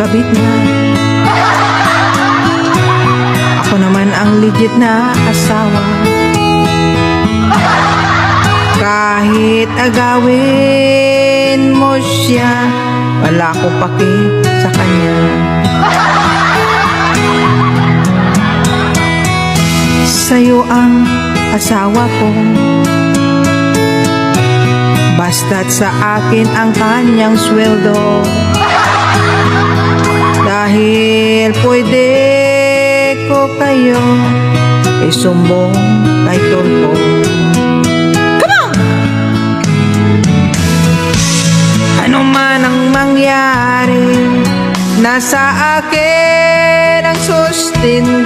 kabit na. Ako naman ang legit na asawa. Kahit agawin mo siya Wala ko paki sa kanya. Sa'yo ang asawa ko. Basta't sa akin ang kanyang sweldo pwede ko kayo isumbong kay tulpong. Come on! Ano man ang mangyari, nasa akin ang sustin